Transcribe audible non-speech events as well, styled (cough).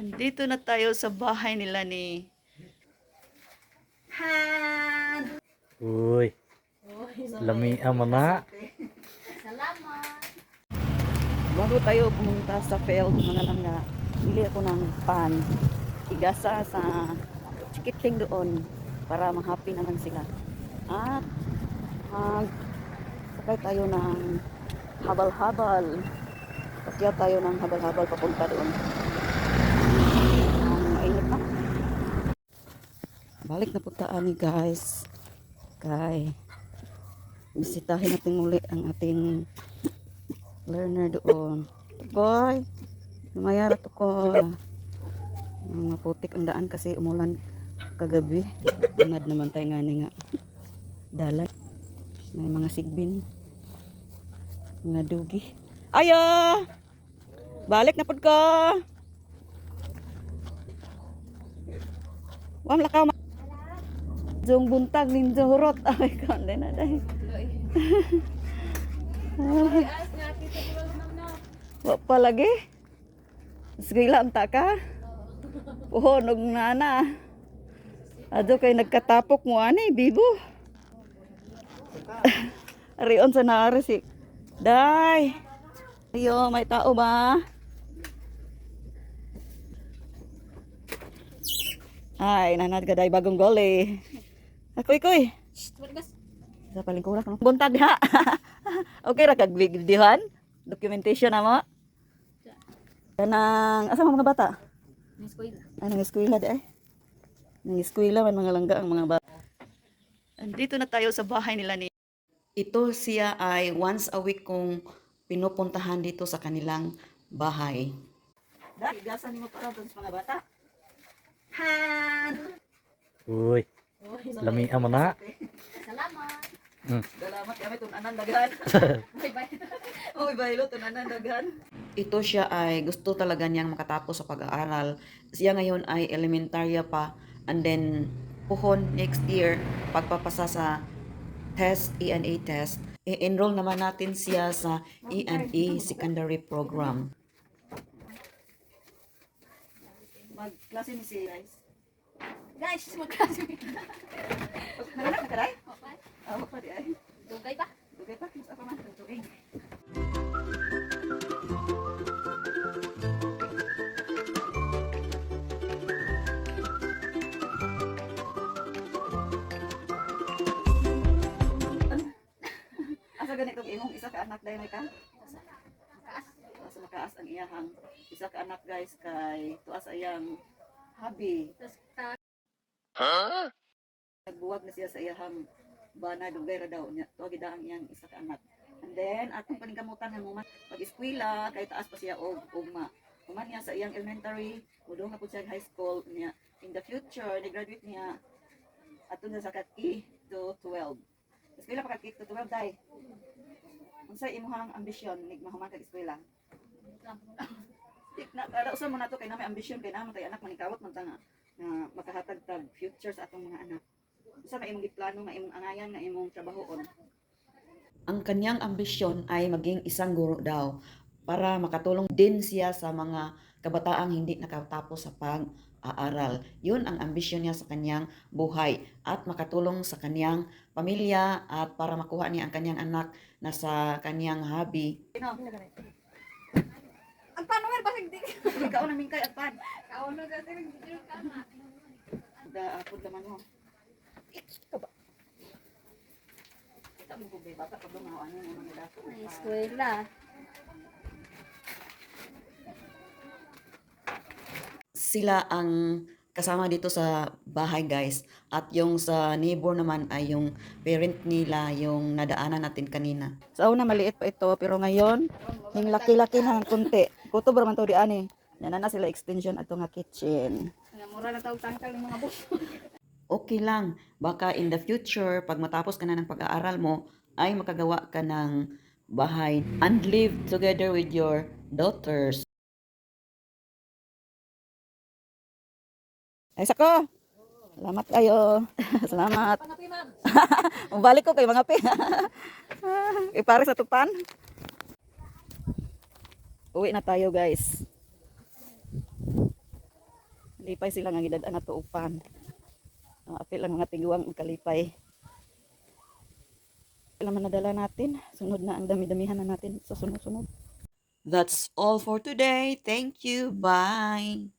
Andito na tayo sa bahay nila ni Han. Uy, lami ang mana. Bago tayo pumunta sa field, mga langga, bili ako ng pan. Igasa sa chikiting doon para ma-happy naman sila. At mag sakay tayo ng habal-habal. Kaya tayo ng habal-habal papunta doon. Ang mainit na. Balik na punta ani guys. Kay bisitahin natin muli ang ating learner doon. Boy, lumayara to ko. Mga putik ang daan kasi umulan kagabi. Unad naman tayo nga nga. Dalan. May mga sigbin. Mga dugi. Ayo! Balik na pud ko. Wam lakaw Zong buntag ninja hurot. (laughs) Ay, kande na dahil. (laughs) Wa pa lagi. Sige lang ta ka. Oo, nog nana. Ado kay nagkatapok mo ani, bibo. (laughs) Arion sa naari si Day. Ayo, may tao ba? Ay, nanad ka day bagong gole. Akoy, koy. Sa palingkuran ko. Buntag ha. (laughs) okay ra kag videohan? Documentation na mo? Kanang asa mga bata? Ay, nang eskwela di ay. Nang eskwela man mga langga ang mga bata. Andito na tayo sa bahay nila ni Ito siya ay once a week kong pinupuntahan dito sa kanilang bahay. Dahil gasan mo para sa mga bata. Han! Uy, lami ang mana. Hmm. Salamat kami tunanan dagan. (laughs) Oy, (laughs) baylo tunanan dagan. Ito siya ay gusto talaga niyang makatapos sa pag-aaral. Siya ngayon ay elementarya pa and then puhon next year pagpapasa sa test, E&A test. I-enroll naman natin siya sa E&A secondary program. Magklase ni si guys. Guys, magkasi. Nanganak na ka rin? Oo pa di ay. Dugay pa. Dugay pa, mas apa man. Asa ganito imong isa ka anak dayon ka? Asa makaas ang iyahang isa ka anak guys kay tuas ayang habi. Ta Nagbuwag na siya sa iyahang bana dugay ra daw niya. Tuwa gid ang iyang isa ka anak. And then atong paningkamutan nga mo pag eskwela kay taas pa siya og ugma. Human niya sa iyang elementary, udo na pud siya high school niya. In the future, ni-graduate niya ato na sa kat-E to 12. Eskwela pa kat-E to 12 day. Unsa imong ambisyon nig mahuman kag eskwela? Di- na kada usa mo nato kay na may ambisyon kay naman kay anak manikawat man ta nga makahatag tag future sa atong mga anak. Usa may imong giplano nga imong angayan nga imong trabahoon. Ang kanyang ambisyon ay maging isang guro daw para makatulong din siya sa mga kabataang hindi nakatapos sa pag-aaral. Yun ang ambisyon niya sa kanyang buhay at makatulong sa kanyang pamilya at para makuha niya ang kanyang anak na sa kanyang hobby. Ang paano mer basig di. Ikaw (laughs) na mingkay at pan. Kauno ka sa video ka na. Da apod naman mo. Ikaw ba? Kita mo kung bata pa doon ano yung mga dato. Ay, eskwela. Sila ang kasama dito sa bahay guys. At yung sa neighbor naman ay yung parent nila, yung nadaanan natin kanina. Sa una maliit pa ito, pero ngayon, yung laki-laki na ng kunti. Kuto ba man to di ani? Yan na sila extension ato nga kitchen. Mura na tawag tangkal ng mga bus. (laughs) okay lang. Baka in the future, pag matapos ka na ng pag-aaral mo, ay makagawa ka ng bahay and live together with your daughters. Ay, sako! Salamat kayo. (laughs) Salamat. (laughs) Mabalik ko kay mga pi. Ipare sa tupan. Uwi na tayo guys. Lipay sila nga gidad na tuupan. Uh, apil ang mga tiguang ug kalipay. Alam na nadala natin. Sunod na ang dami-damihan na natin sa sunod-sunod. That's all for today. Thank you. Bye.